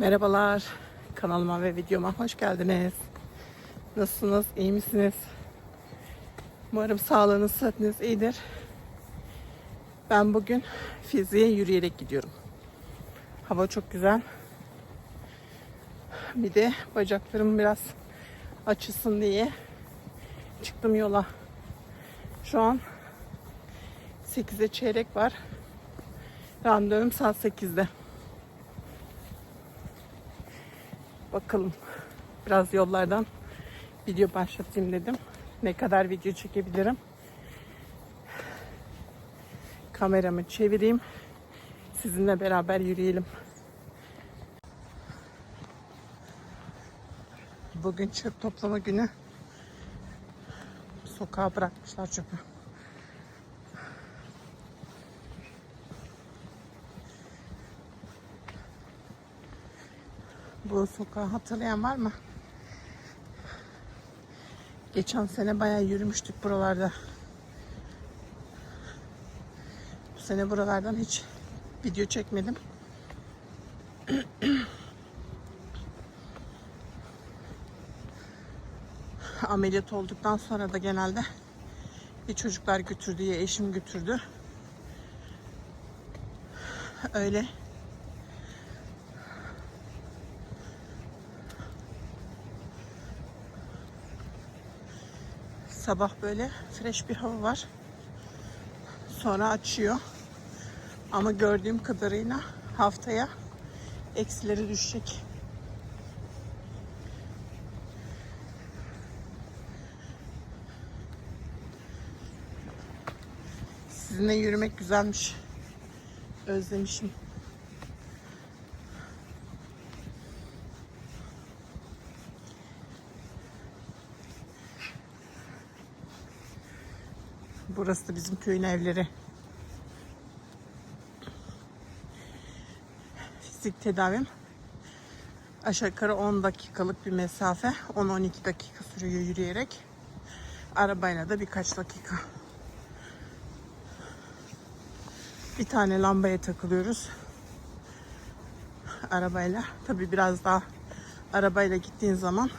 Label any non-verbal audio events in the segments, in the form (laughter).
Merhabalar. Kanalıma ve videoma hoş geldiniz. Nasılsınız? İyi misiniz? Umarım sağlığınız, sıhhatiniz iyidir. Ben bugün fiziğe yürüyerek gidiyorum. Hava çok güzel. Bir de bacaklarım biraz açılsın diye çıktım yola. Şu an 8'e çeyrek var. Randevum saat 8'de. Bakalım. Biraz yollardan video başlatayım dedim. Ne kadar video çekebilirim. Kameramı çevireyim. Sizinle beraber yürüyelim. Bugün çöp toplama günü. Sokağa bırakmışlar çöpü. Bu sokağı hatırlayan var mı? Geçen sene bayağı yürümüştük buralarda. Bu sene buralardan hiç video çekmedim. (clears throat) Ameliyat olduktan sonra da genelde bir çocuklar götürdü ya eşim götürdü. Öyle Sabah böyle fresh bir hava var. Sonra açıyor. Ama gördüğüm kadarıyla haftaya eksileri düşecek. Sizinle yürümek güzelmiş. Özlemişim. Burası da bizim köyün evleri. Fizik tedavim aşağı yukarı 10 dakikalık bir mesafe. 10-12 dakika sürüyor yürüyerek. Arabayla da birkaç dakika. Bir tane lambaya takılıyoruz. Arabayla. Tabi biraz daha arabayla gittiğin zaman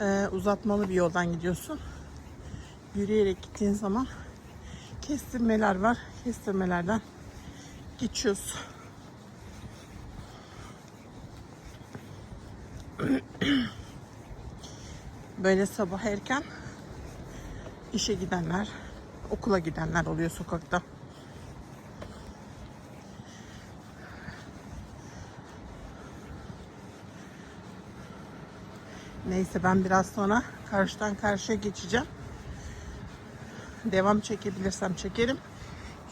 e, uzatmalı bir yoldan gidiyorsun yürüyerek gittiğin zaman kestirmeler var. Kestirmelerden geçiyoruz. (clears throat) Böyle sabah erken işe gidenler, okula gidenler oluyor sokakta. Neyse ben biraz sonra karşıdan karşıya geçeceğim devam çekebilirsem çekerim.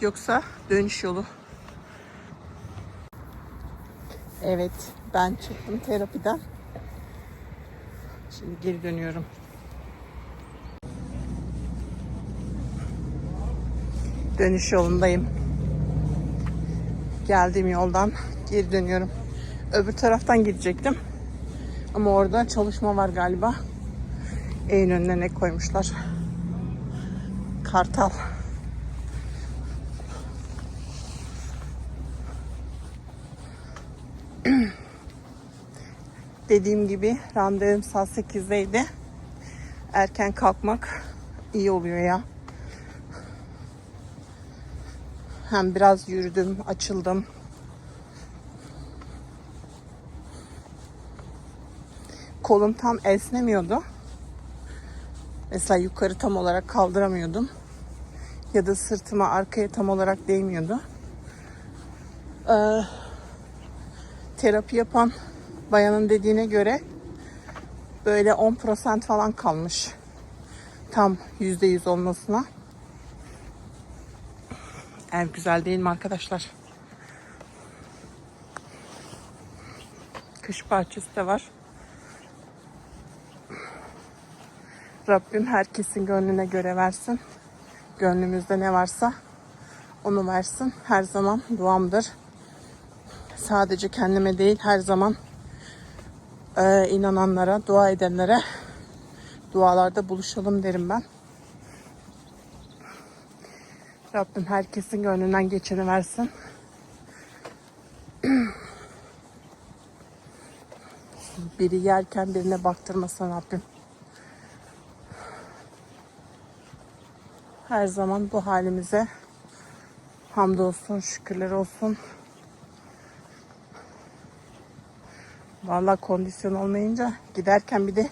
Yoksa dönüş yolu. Evet, ben çıktım terapiden. Şimdi geri dönüyorum. Dönüş yolundayım. Geldiğim yoldan geri dönüyorum. Öbür taraftan gidecektim. Ama orada çalışma var galiba. Evin önüne ne koymuşlar? Kartal. (clears throat) Dediğim gibi randevum saat 8'deydi. Erken kalkmak iyi oluyor ya. Hem biraz yürüdüm, açıldım. Kolum tam esnemiyordu. Mesela yukarı tam olarak kaldıramıyordum ya da sırtıma arkaya tam olarak değmiyordu. Ee, terapi yapan bayanın dediğine göre böyle 10% falan kalmış. Tam %100 olmasına. Ev güzel değil mi arkadaşlar? Kış bahçesi de var. Rabbim herkesin gönlüne göre versin gönlümüzde ne varsa onu versin. Her zaman duamdır. Sadece kendime değil her zaman e, inananlara, dua edenlere dualarda buluşalım derim ben. Rabbim herkesin gönlünden geçeni versin. (clears throat) Biri yerken birine baktırmasın Rabbim. Her zaman bu halimize hamdolsun, şükürler olsun. Vallahi kondisyon olmayınca giderken bir de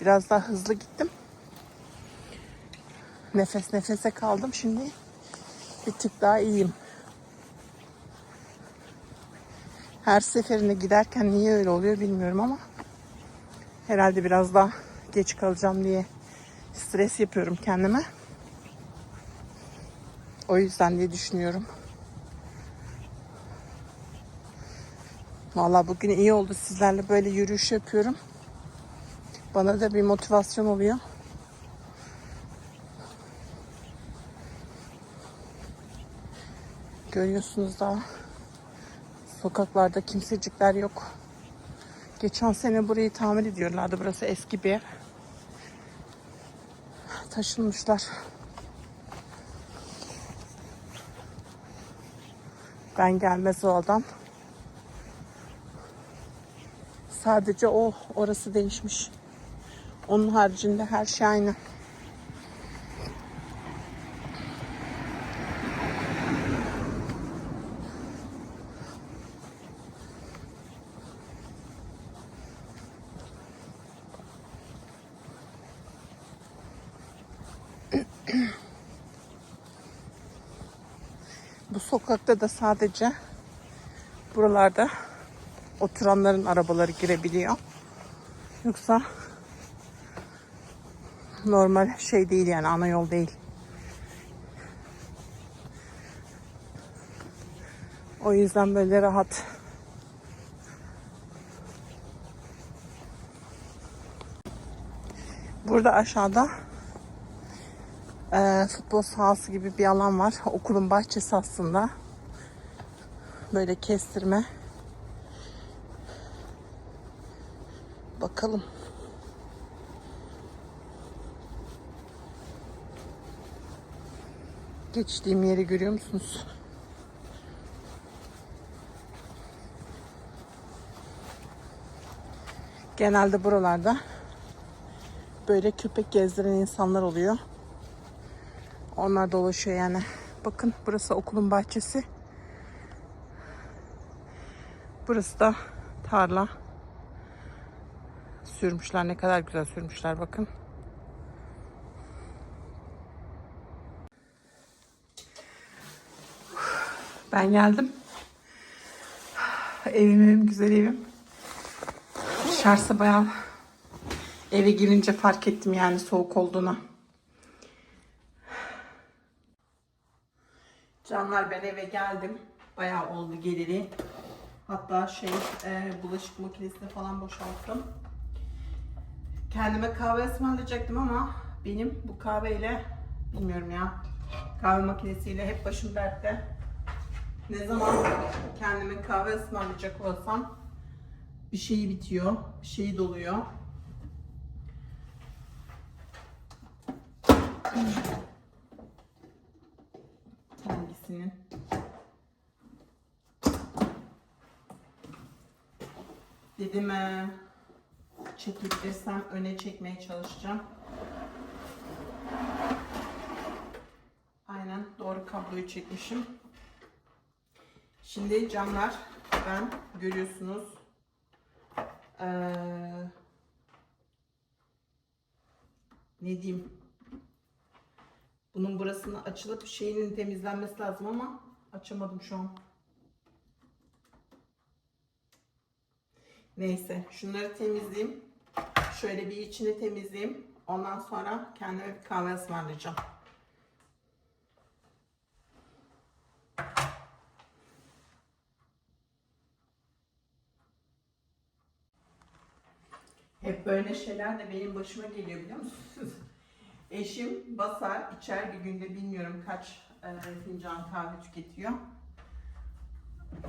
biraz daha hızlı gittim. Nefes nefese kaldım. Şimdi bir tık daha iyiyim. Her seferinde giderken niye öyle oluyor bilmiyorum ama herhalde biraz daha geç kalacağım diye stres yapıyorum kendime. O yüzden diye düşünüyorum. Vallahi bugün iyi oldu sizlerle böyle yürüyüş yapıyorum. Bana da bir motivasyon oluyor. Görüyorsunuz daha sokaklarda kimsecikler yok. Geçen sene burayı tamir ediyorlardı. Burası eski bir ev. Taşınmışlar. Ben gelmez o adam. Sadece o orası değişmiş. Onun haricinde her şey aynı. Bu sokakta da sadece buralarda oturanların arabaları girebiliyor. Yoksa normal şey değil yani ana yol değil. O yüzden böyle rahat. Burada aşağıda e, futbol sahası gibi bir alan var. Okulun bahçesi aslında. Böyle kestirme. Bakalım. Geçtiğim yeri görüyor musunuz? Genelde buralarda böyle köpek gezdiren insanlar oluyor. Onlar dolaşıyor yani. Bakın burası okulun bahçesi. Burası da tarla. Sürmüşler ne kadar güzel sürmüşler bakın. Ben geldim. Evim evim güzel evim. Dışarısı bayağı eve girince fark ettim yani soğuk olduğunu. Canlar ben eve geldim. Bayağı oldu geleli. Hatta şey e, bulaşık makinesini falan boşalttım. Kendime kahve ısmarlayacaktım ama benim bu kahveyle bilmiyorum ya kahve makinesiyle hep başım dertte. Ne zaman kendime kahve ısmarlayacak olsam bir şeyi bitiyor, bir şeyi doluyor. Hangisinin? Dedim eee çekebilirsem öne çekmeye çalışacağım. Aynen doğru kabloyu çekmişim. Şimdi camlar ben görüyorsunuz ee, ne diyeyim bunun burasını açılıp şeyinin temizlenmesi lazım ama açamadım şu an. Neyse şunları temizleyeyim. Şöyle bir içini temizleyeyim. Ondan sonra kendime bir kahve ısmarlayacağım. Hep böyle şeyler de benim başıma geliyor biliyor musunuz? (laughs) Eşim basar içer bir günde bilmiyorum kaç e, fincan kahve tüketiyor.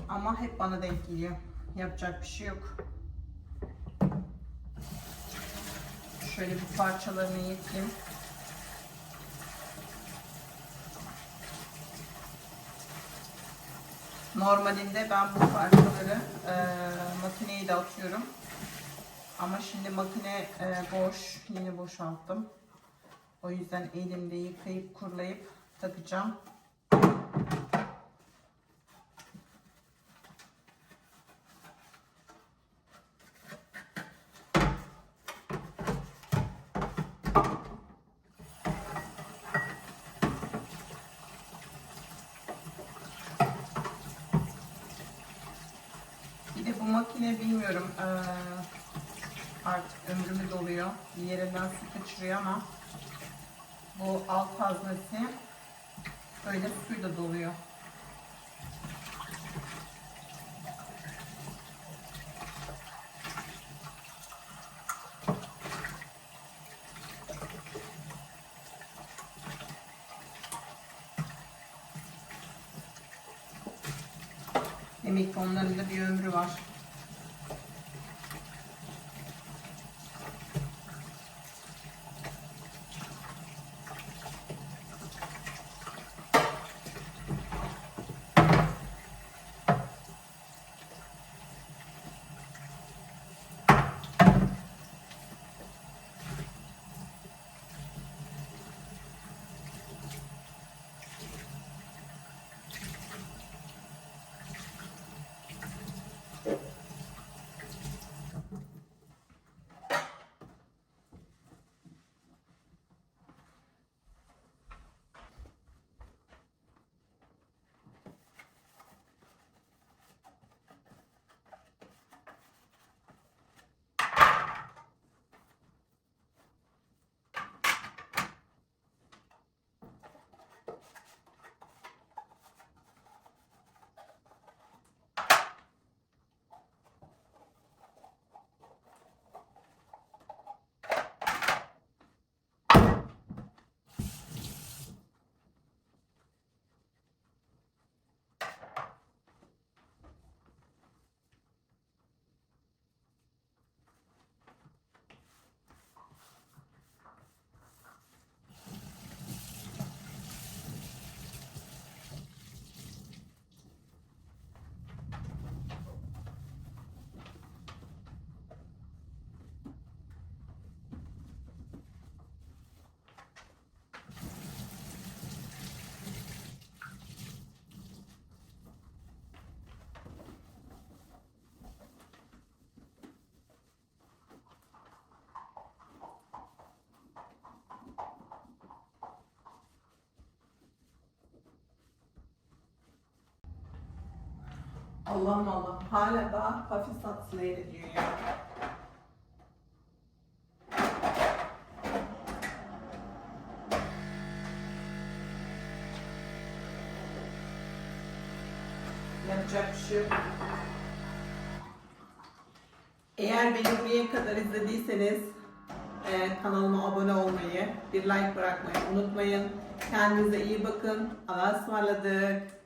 Ama hep bana denk geliyor. Yapacak bir şey yok. Şöyle bir parçalarını yıkayayım. Normalinde ben bu parçaları e, makineye de atıyorum. Ama şimdi makine e, boş. Yeni boşalttım. O yüzden elimde yıkayıp kurulayıp takacağım. Bir de bu makine bilmiyorum eee, artık ömrümü doluyor. Bir yerinden su kaçırıyor ama bu alt haznesi öyle suyla doluyor. Demek ki onların da bir ömrü var. Allah'ım Allah. Hala daha hafif satsın diyor ya. Yapacak bir şey. Eğer beni buraya kadar izlediyseniz e, kanalıma abone olmayı, bir like bırakmayı unutmayın. Kendinize iyi bakın. Allah'a ısmarladık.